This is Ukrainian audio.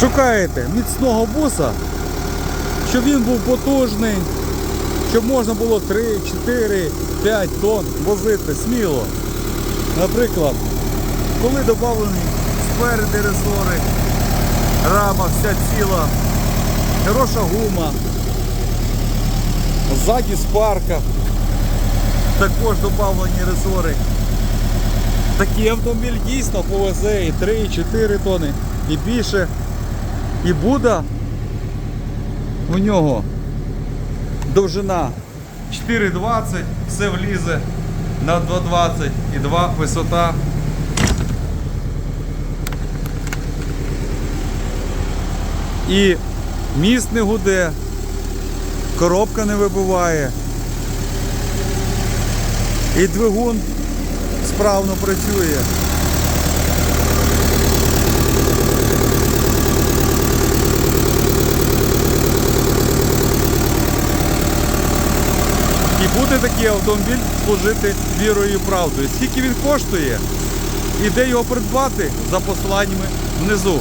Шукаєте міцного буса, щоб він був потужний, щоб можна було 3, 4, 5 тонн возити сміло. Наприклад, коли додавлені спереди ресори, рама вся ціла, хороша гума, ззаді спарка, також додавлені ресори. Такий автомобіль дійсно повезе і 3, і 4 тони, і більше. І буде у нього довжина 4,20, все влізе на 2,20 і 2 висота. І міст не гуде, коробка не вибиває. І двигун справно працює. І буде такий автомобіль служити вірою і правдою. Скільки він коштує і де його придбати за посиланнями внизу.